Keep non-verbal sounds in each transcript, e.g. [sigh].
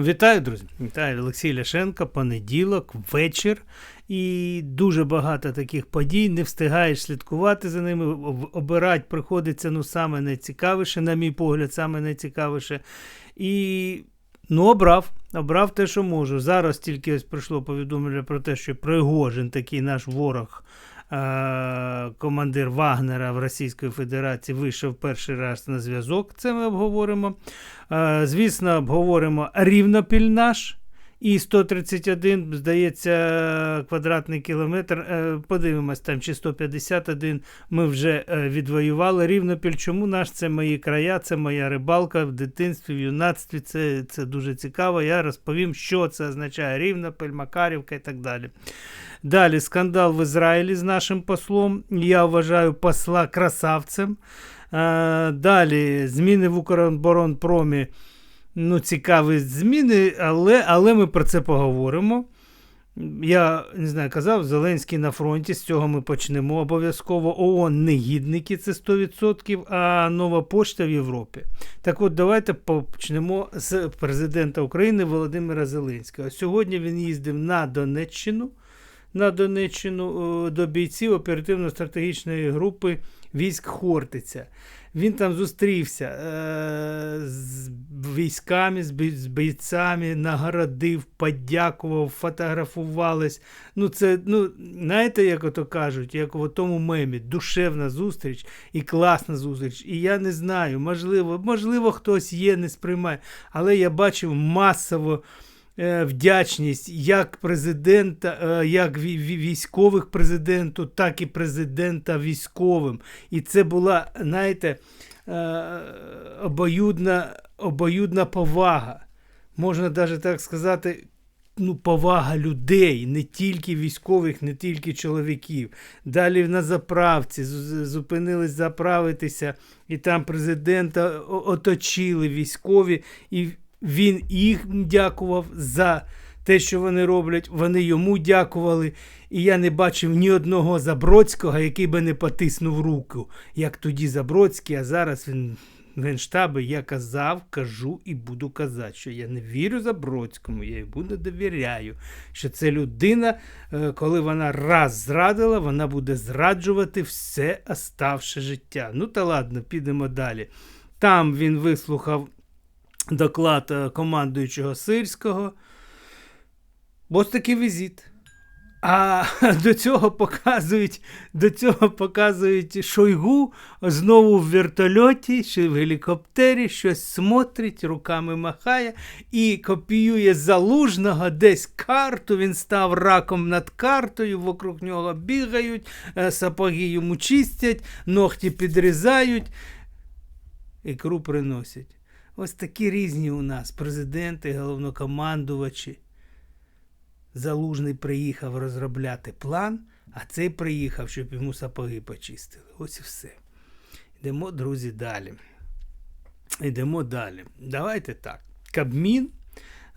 Вітаю, друзі! Вітаю Олексій Ляшенко, понеділок, вечір. І дуже багато таких подій. Не встигаєш слідкувати за ними. об- Обирати приходиться ну, саме найцікавіше, на мій погляд, саме найцікавіше. І ну, обрав. Обрав те, що можу. Зараз тільки ось прийшло повідомлення про те, що Пригожин, такий наш ворог, е- командир Вагнера в Російської Федерації, вийшов перший раз на зв'язок. Це ми обговоримо. Е, Звісно, обговоримо Рівнопіль наш. І 131, здається, квадратний кілометр. Е, Подивимось там, чи 151 ми вже е, відвоювали. Рівнопіль, чому наш? Це мої края, це моя рибалка в дитинстві, в юнацтві. Це, це дуже цікаво. Я розповім, що це означає Рівнопіль, Макарівка і так далі. Далі скандал в Ізраїлі з нашим послом. Я вважаю посла красавцем. Е, Далі зміни в Укроборонпромі. Ну, цікаві зміни, але, але ми про це поговоримо. Я не знаю, казав, Зеленський на фронті, з цього ми почнемо обов'язково. ООН негідники, це 100%, а нова почта в Європі. Так от, давайте почнемо з президента України Володимира Зеленського. Сьогодні він їздив на Донеччину, на Донеччину е, до бійців оперативно-стратегічної групи військ Хортиця. Він там зустрівся е, з військами, з бій- з бійцями, нагородив, подякував, фотографувались. Ну, це, ну, знаєте, як ото кажуть, як в тому мемі, душевна зустріч і класна зустріч. І я не знаю, можливо, можливо, хтось є, не сприймає, але я бачив масово вдячність як президента, е, як ві- ві- військових президенту, так і президента військовим. І це була, знаєте, е, обоюдна, обоюдна повага. Можна навіть так сказати. Ну, повага людей, не тільки військових, не тільки чоловіків. Далі на заправці зупинились заправитися, і там президента оточили військові, і він їх дякував за те, що вони роблять. Вони йому дякували. І я не бачив ні одного Забродського, який би не потиснув руку, як тоді Забродський, а зараз він в Генштабі. Я казав, кажу і буду казати, що я не вірю Забродському, я йому не довіряю. Що це людина, е, коли вона раз зрадила, вона буде зраджувати все оставше життя. Ну та ладно, підемо далі. Там він вислухав доклад е, командуючого Сирського. Ось такий візит. А [laughs] до цього показують, до цього показують Шойгу знову в вертольоті, чи в гелікоптері, щось смотрить, руками махає і копіює залужного десь карту. Він став раком над картою, вокруг нього бігають, е, сапоги йому чистять, ногті підрізають, ікру приносять. Ось такі різні у нас президенти, головнокомандувачі. Залужний приїхав розробляти план, а цей приїхав, щоб йому сапоги почистили. Ось і все. Йдемо, друзі, далі. Йдемо далі. Давайте так. Кабмін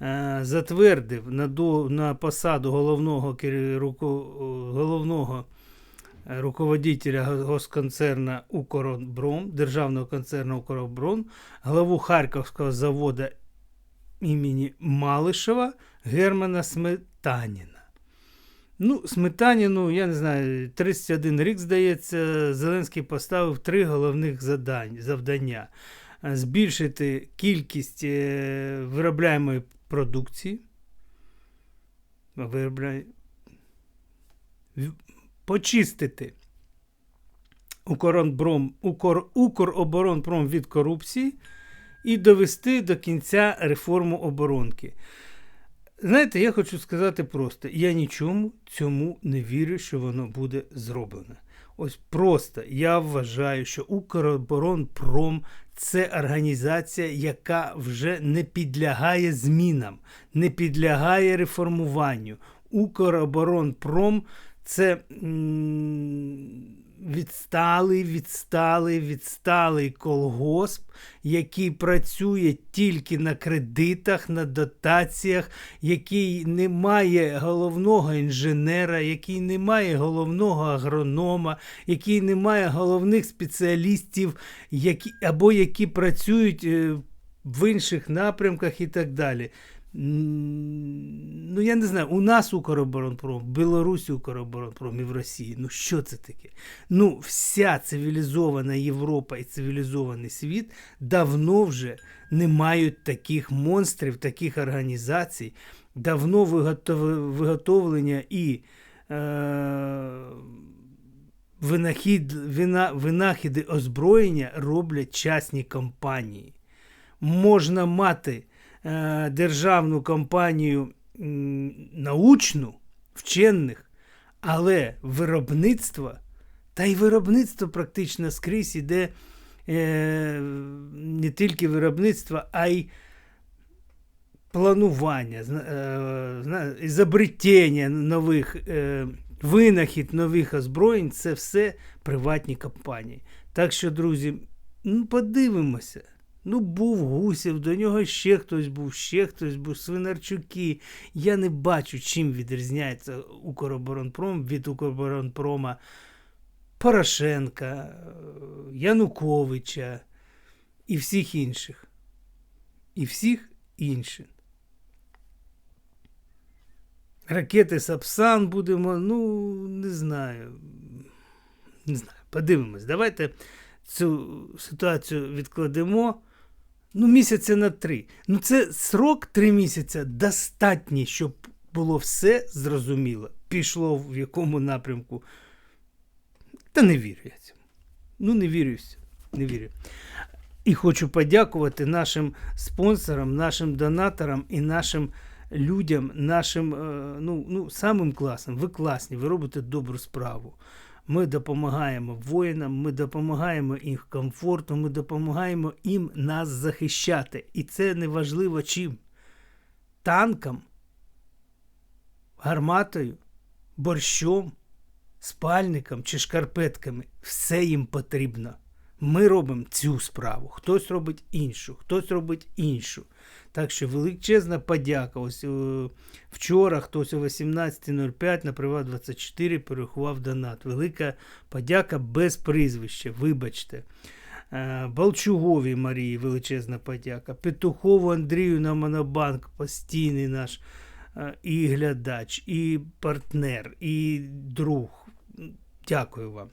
е, затвердив на, на посаду головного, головного руководителя госконцерна Укробром, державного концерну Укробром, главу Харківського заводу імені Малишева Германа Сметаніна. Ну, Сметаніну, я не знаю, 31 рік, здається, Зеленський поставив три головних завдання: збільшити кількість е, виробляємої продукції, виробляє, почистити Укробром, Укр, Укроборонпром від корупції і довести до кінця реформу оборонки. Знаєте, я хочу сказати просто: я нічому цьому не вірю, що воно буде зроблено. Ось просто я вважаю, що Укроборонпром це організація, яка вже не підлягає змінам, не підлягає реформуванню. Укроборонпром це відсталий, відсталий, відсталий колгосп, який працює тільки на кредитах, на дотаціях, який не має головного інженера, який не має головного агронома, який не має головних спеціалістів, які, або які працюють е, в інших напрямках і так далі. Ну, я не знаю, у нас Укроборонпром, в Білорусі Укроборонпром і в Росії. Ну що це таке? Ну, вся цивілізована Європа і цивілізований світ давно вже не мають таких монстрів, таких організацій, давно виготов- виготовлення і е, винахід, вина, винахіди озброєння роблять частні компанії. Можна мати державну компанію научну, вчених, але виробництво, та й виробництво практично скрізь іде е, не тільки виробництво, а й планування, е, нових е, винахід нових озброєнь це все приватні компанії. Так що, друзі, ну подивимося. Ну, був Гусєв, до нього ще хтось був, ще хтось був, Свинарчуки. Я не бачу, чим відрізняється Укроборонпром від Укроборонпрома Порошенка, е, Януковича і всіх інших. І всіх інших. Ракети Сапсан будемо, ну, не знаю. Не знаю. Подивимось. Давайте цю ситуацію відкладемо. Ну, місяця на три. Ну, це срок три місяця достатній, щоб було все зрозуміло. Пішло в якому напрямку. Та не вірю я цьому. Ну, не вірю. все. Не вірю. І хочу подякувати нашим спонсорам, нашим донаторам і нашим людям, нашим е, ну, ну, самим класним. Ви класні, ви робите добру справу. Ми допомагаємо воїнам, ми допомагаємо їх комфорту, ми допомагаємо їм нас захищати. І це не важливо чим. Танком, гарматою, борщом, спальником чи шкарпетками. Все їм потрібно. Ми робимо цю справу, хтось робить іншу, хтось робить іншу. Так що величезна подяка. Ось е, вчора хтось о 18.05 на Приват 24 перерахував донат. Велика подяка без прізвища, вибачте. Е, Балчуговій Марії величезна подяка. Петухову Андрію на Монобанк, постійний наш е, і глядач, і партнер, і друг. Дякую вам.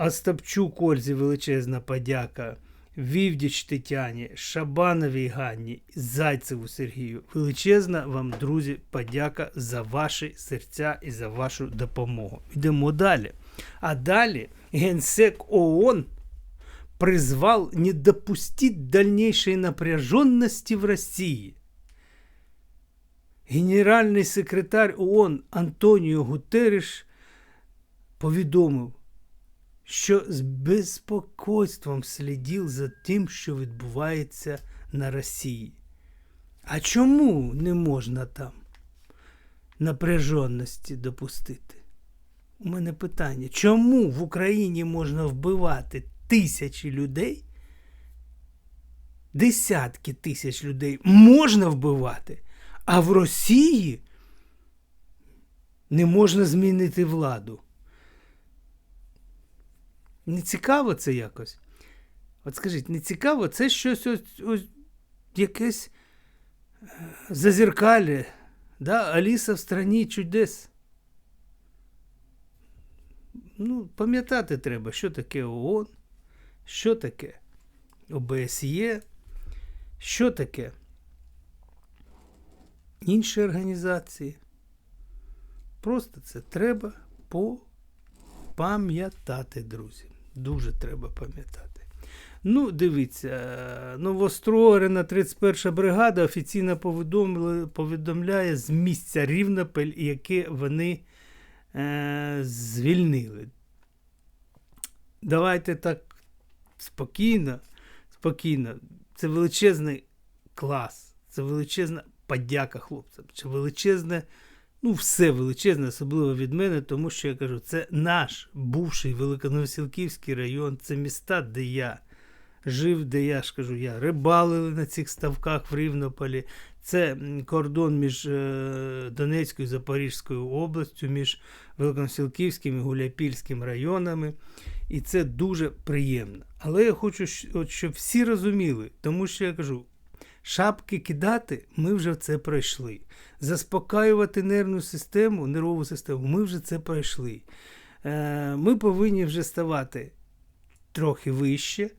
Остапчук Ользі величезна подяка. Вівдіч Тетяні, Шабановій Ганні, Зайцеву Сергію. Величезна вам, друзі, подяка за ваші серця і за вашу допомогу. Йдемо далі. А далі генсек ООН призвал не допустить дальнейшей напряженности в России. Генеральний секретар ООН Антоніо Гутереш повідомив, що з безпокойством слідів за тим, що відбувається на Росії. А чому не можна там напряженості допустити? У мене питання: чому в Україні можна вбивати тисячі людей? Десятки тисяч людей можна вбивати, а в Росії не можна змінити владу? Не цікаво це якось? От скажіть, не цікаво, це щось ось, ось якесь е, зазеркалі, да? Аліса в страні чудес. Ну, пам'ятати треба, що таке ООН, що таке ОБСЄ, що таке інші організації. Просто це треба попам'ятати, друзі. Дуже треба пам'ятати. Ну, дивіться, новостворена 31 бригада офіційно повідомляє з місця Рівнопіль, яке вони е, звільнили. Давайте так спокійно, спокійно. Це величезний клас, це величезна подяка хлопцям. Це величезне, ну, все величезне, особливо від мене, тому що я кажу, це наш бувший Великоновосілківський район, це міста, де я жив, де я ж кажу, я рибалили на цих ставках в Рівнополі. Це кордон між е, Донецькою і Запорізькою областю, між Великоновосілківським і Гуляпільським районами. І це дуже приємно. Але я хочу, щоб всі розуміли, тому що я кажу, Шапки кидати ми вже це пройшли. Заспокаювати нервну систему, нервову систему, ми вже це пройшли. Е, Ми повинні вже ставати трохи вище,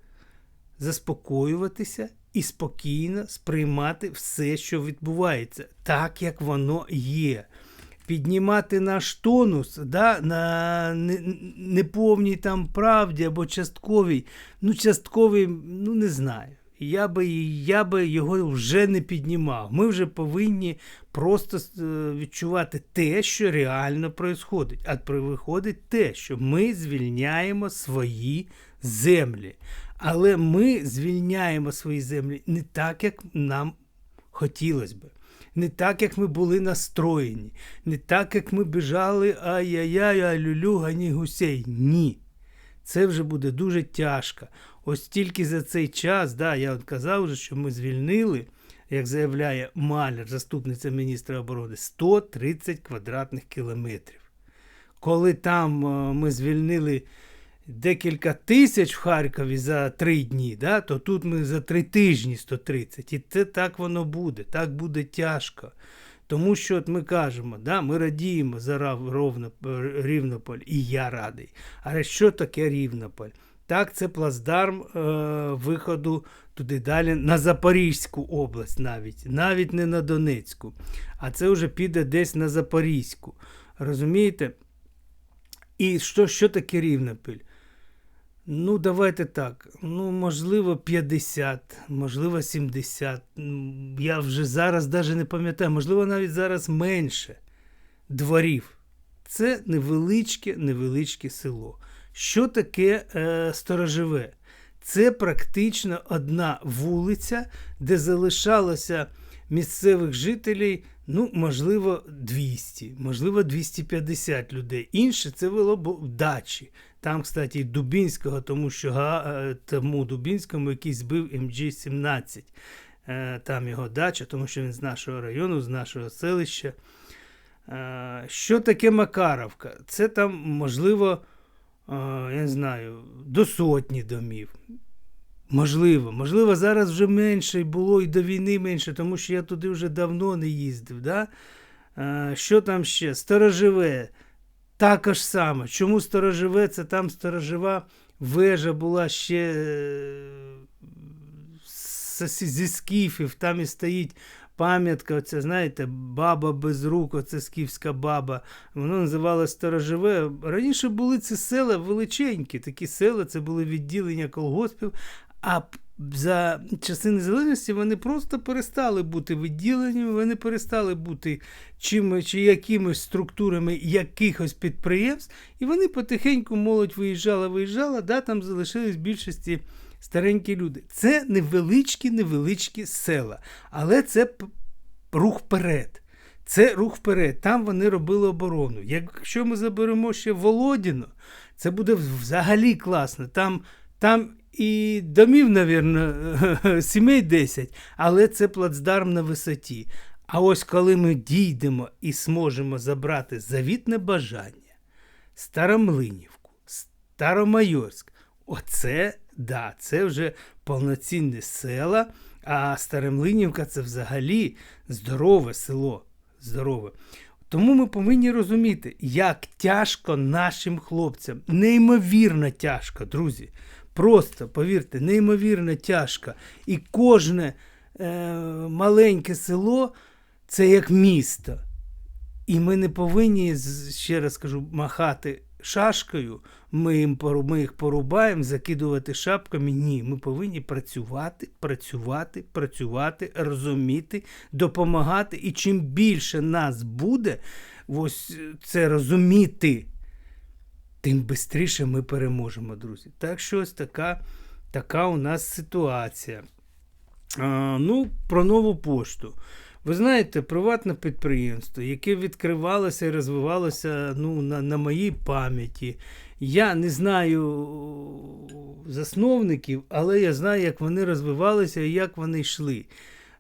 заспокоюватися і спокійно сприймати все, що відбувається, так як воно є. Піднімати наш тонус да, на неповній там правді або частковій. Ну, частковий, ну не знаю. Я би, я би його вже не піднімав. Ми вже повинні просто е, відчувати те, що реально відбувається. А виходить те, що ми звільняємо свої землі. Але ми звільняємо свої землі не так, як нам хотілося би. Не так, як ми були настроєні, не так, як ми біжали ай-яй-яй, ай-лю-лю, гані гусей. Ні. Це вже буде дуже тяжко. Ось тільки за цей час, да, я от казав вже, що ми звільнили, як заявляє Маляр, заступниця міністра оборони, 130 квадратних кілометрів. Коли там е, ми звільнили декілька тисяч в Харкові за три дні, да, то тут ми за три тижні 130. І це так воно буде, так буде тяжко. Тому що от ми кажемо, да, ми радіємо за Ровно, Рівнополь, і я радий. Але що таке Рівнополь? Так, це плацдарм е, виходу туди далі на Запорізьку область навіть, навіть не на Донецьку. А це вже піде десь на Запорізьку. Розумієте? І що, що таке Рівнопіль? Ну, давайте так. Ну, можливо, 50, можливо, 70. Я вже зараз навіть не пам'ятаю, можливо, навіть зараз менше дворів. Це невеличке, невеличке село. Що таке е, сторожове? Це практично одна вулиця, де залишалося місцевих жителів, ну, можливо, 200, можливо, 250 людей. Інше це було дачі. Там, кстати, Дубінського, тому що е, тому Дубінському, який збив МГ-17. Е, Там його дача, тому що він з нашого району, з нашого селища. Е, Що таке Макаровка? Це там, можливо, я не знаю, до сотні домів. Можливо, можливо, зараз вже менше було і до війни менше, тому що я туди вже давно не їздив. Да? Що там ще? Сторожове. Також саме. Чому сторожове? Це там сторожова вежа була ще е, зі скіфів, там і стоїть пам'ятка, оця, знаєте, баба без рук, оце скіфська баба. Воно називалося сторожове. Раніше були ці села величенькі, такі села, це були відділення колгоспів. А за часи незалежності вони просто перестали бути відділеннями, вони перестали бути чимось чи якимись структурами якихось підприємств, і вони потихеньку молодь виїжджала, виїжджала, да, там залишились в більшості старенькі люди. Це невеличкі, невеличкі села, але це рух вперед. Це рух вперед. Там вони робили оборону. Якщо ми заберемо ще Володіно, це буде взагалі класно. Там, там і домів, навірно, [laughs] сімей 10, але це плацдарм на висоті. А ось коли ми дійдемо і зможемо забрати завітне бажання, Старомлинівку, Старомайорськ, оце, да, це вже повноцінне села, а Старомлинівка це взагалі здорове село. Здорове. Тому ми повинні розуміти, як тяжко нашим хлопцям. Неймовірно тяжко, друзі. Просто, повірте, неймовірно тяжко. І кожне е, маленьке село це як місто. І ми не повинні, ще раз кажу, махати шашкою, ми, їм, ми їх порубаємо, закидувати шапками. Ні, ми повинні працювати, працювати, працювати, розуміти, допомагати. І чим більше нас буде ось це розуміти, тим швидше ми переможемо, друзі. Так що ось така, така у нас ситуація. А, ну, про нову пошту. Ви знаєте, приватне підприємство, яке відкривалося і розвивалося ну, на, на моїй пам'яті. Я не знаю засновників, але я знаю, як вони розвивалися і як вони йшли.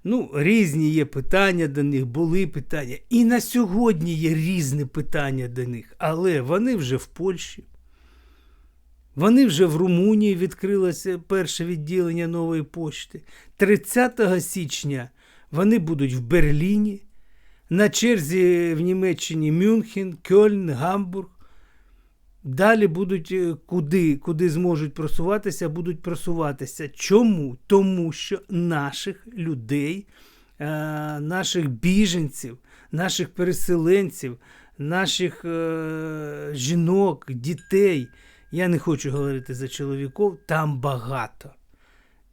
Ну, різні є питання до них, були питання. І на сьогодні є різні питання до них, але вони вже в Польщі. Вони вже в Румунії відкрилося перше відділення нової пошти. 30 січня вони будуть в Берліні. На черзі в Німеччині Мюнхен, Кьольн, Гамбург. Далі будуть е, куди, куди зможуть просуватися, будуть просуватися. Чому? Тому що наших людей, е, наших біженців, наших переселенців, наших е, жінок, дітей. Я не хочу говорити за чоловіків, там багато.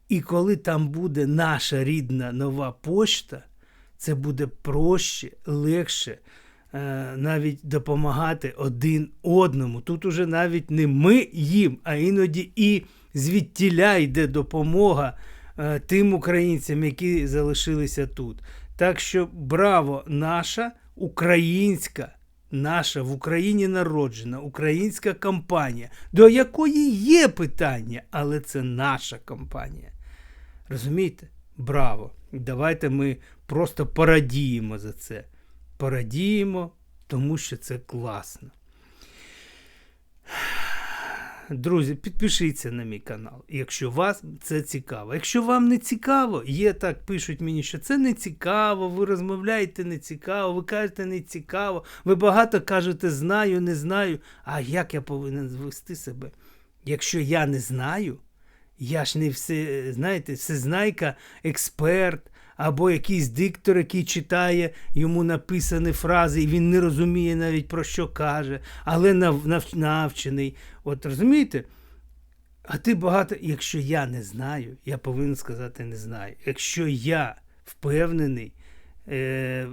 І коли там буде наша рідна нова пошта, це буде проще, легше навіть допомагати один одному. Тут уже навіть не ми їм, а іноді і звідтіля йде допомога е, тим українцям, які залишилися тут. Так що браво, наша українська, наша в Україні народжена українська компанія, до якої є питання, але це наша компанія. Розумієте? Браво! Давайте ми просто порадіємо за це. Порадіємо, тому що це класно. Друзі, підпишіться на мій канал, якщо вас це цікаво. Якщо вам не цікаво, є так, пишуть мені, що це не цікаво, ви розмовляєте не цікаво, ви кажете не цікаво, ви багато кажете знаю, не знаю. А як я повинен звести себе? Якщо я не знаю, я ж не все, знаєте, всезнайка, експерт, або якийсь диктор, який читає йому написані фрази, і він не розуміє навіть про що каже, але нав, нав, навчений. От розумієте? А ти багато, якщо я не знаю, я повинен сказати не знаю. Якщо я впевнений е,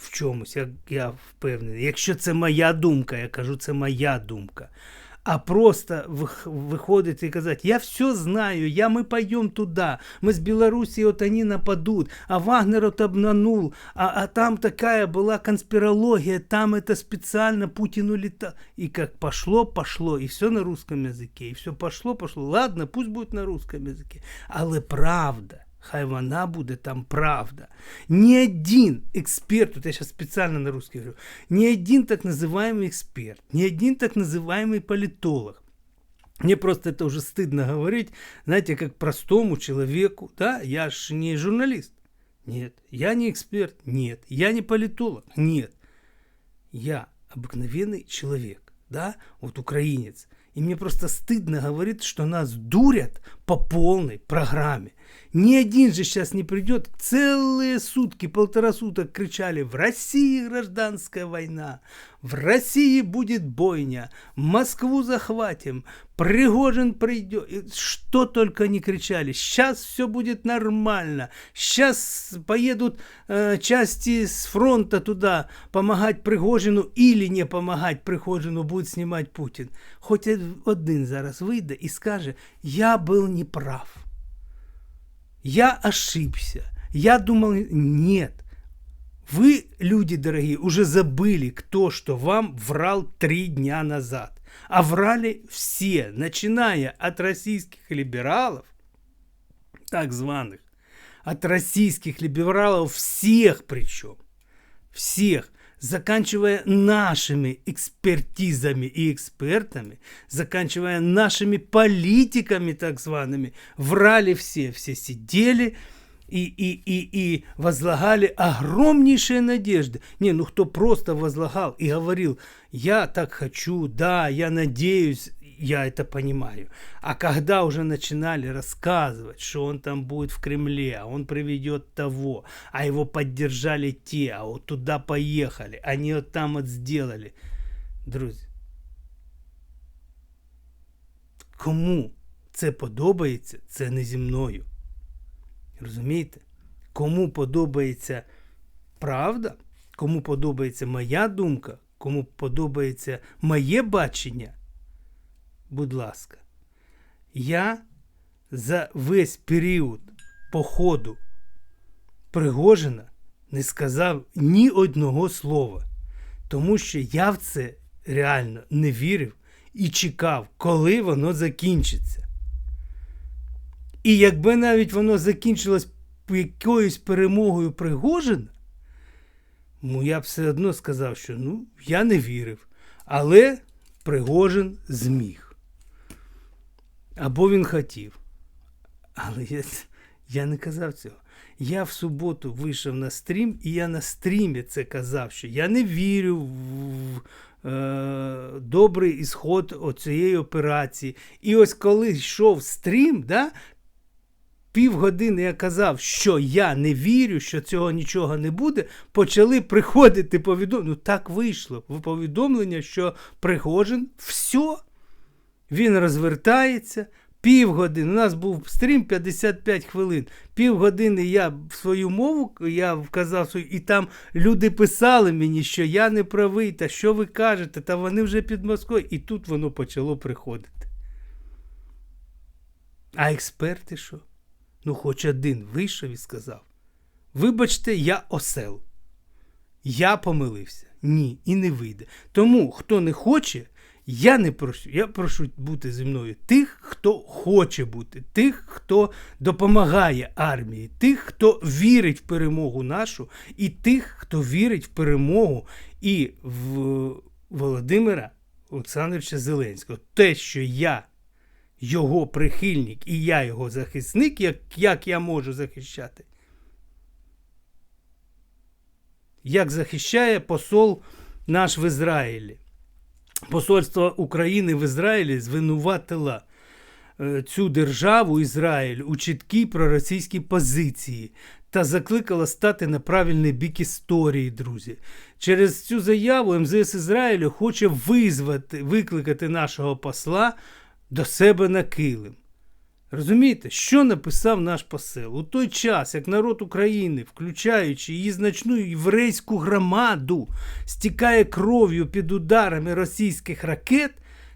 в чомусь, як я впевнений, якщо це моя думка, я кажу, це моя думка А просто выходить и сказать, я все знаю, я, мы пойдем туда, мы с Белоруссией, вот они нападут, а Вагнер вот обманул, а, а там такая была конспирология, там это специально Путин улетал. И как пошло, пошло, и все на русском языке, и все пошло, пошло. Ладно, пусть будет на русском языке, але правда. Хай вона буде там правда. Ни один эксперт, вот я сейчас специально на русский говорю, ни один так называемый эксперт, ни один так называемый политолог, мне просто это уже стыдно говорить, знаете, как простому человеку, да, я ж не журналист, нет, я не эксперт, нет, я не политолог, нет, я обыкновенный человек, да, вот украинец, и мне просто стыдно говорить, что нас дурят по полной программе. Ни один же сейчас не придет. Целые сутки, полтора суток кричали «В России гражданская война! В России будет бойня! Москву захватим! Пригожин придет!» Что только не кричали. Сейчас все будет нормально. Сейчас поедут э, части с фронта туда помогать Пригожину или не помогать Пригожину будет снимать Путин. Хоть один зараз вийде і скаже «Я был неправ». я ошибся. Я думал, нет. Вы, люди дорогие, уже забыли, кто что вам врал три дня назад. А врали все, начиная от российских либералов, так званых, от российских либералов всех причем, всех, заканчивая нашими экспертизами и экспертами, заканчивая нашими политиками так зваными, врали все, все сидели и, и, и, и возлагали огромнейшие надежды. Не, ну кто просто возлагал и говорил, я так хочу, да, я надеюсь, я это понимаю. А когда уже начинали рассказывать, что он там будет в Кремле, а он приведет того, а его поддержали те, а вот туда поехали, они вот там вот сделали. Друзі, кому це подобається, це не зі мною. Розумієте? Кому подобається правда, кому подобається моя думка, кому подобається моє бачення Будь ласка, я за весь період походу Пригожина не сказав ні одного слова, тому що я в це реально не вірив і чекав, коли воно закінчиться. І якби навіть воно закінчилось якоюсь перемогою Пригожина, ну я б все одно сказав, що ну, я не вірив. Але Пригожин зміг. Або він хотів. Але я, я не казав цього. Я в суботу вийшов на стрім, і я на стрімі це казав, що я не вірю в, е, добрий ісход оцієї операції. І ось коли йшов стрім, да, півгодини я казав, що я не вірю, що цього нічого не буде, почали приходити повідомлення. Ну так вийшло. Повідомлення, що Пригожин все. Він розвертається. Півгодини. У нас був стрім 55 хвилин. Півгодини я свою мову я вказав свою, і там люди писали мені, що я не правий, та що ви кажете, та вони вже під Москвою. І тут воно почало приходити. А експерти що? Ну, хоч один вийшов і сказав: Вибачте, я осел. Я помилився. Ні, і не вийде. Тому, хто не хоче, я не прошу. Я прошу бути зі мною тих, хто хоче бути, тих, хто допомагає армії, тих, хто вірить в перемогу нашу, і тих, хто вірить в перемогу і в Володимира Олександровича Зеленського. Те, що я його прихильник і я його захисник, як, як я можу захищати. Як захищає посол наш в Ізраїлі. Посольство України в Ізраїлі звинуватило е, цю державу Ізраїль у чіткій проросійській позиції та закликала стати на правильний бік історії, друзі. Через цю заяву МЗС Ізраїлю хоче визвати, викликати нашого посла до себе на килим. Розумієте, що написав наш посел? У той час, як народ України, включаючи її значну єврейську громаду, стікає кров'ю під ударами російських ракет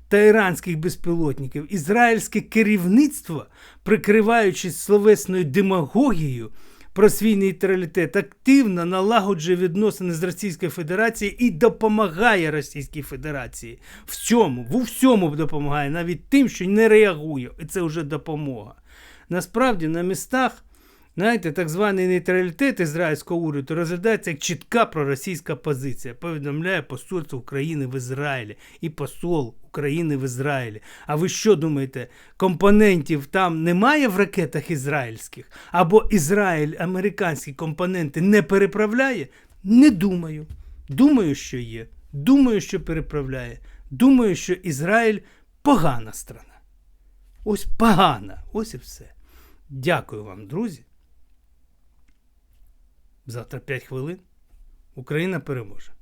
та іранських безпілотників, ізраїльське керівництво, прикриваючись словесною демагогією про свій нейтралітет, активно налагоджує відносини з Російською Федерацією і допомагає Російській Федерації. В цьому, в всьому допомагає, навіть тим, що не реагує. І це вже допомога. Насправді на містах. Знаєте, так званий нейтралітет ізраїльського уряду розглядається як чітка проросійська позиція. Повідомляє посольство України в Ізраїлі і посол України в Ізраїлі. А ви що думаєте, компонентів там немає в ракетах ізраїльських? Або Ізраїль американські компоненти не переправляє? Не думаю. Думаю, що є. Думаю, що переправляє. Думаю, що Ізраїль погана страна. Ось погана. Ось і все. Дякую вам, друзі. Завтра 5 хвилин. Україна переможе.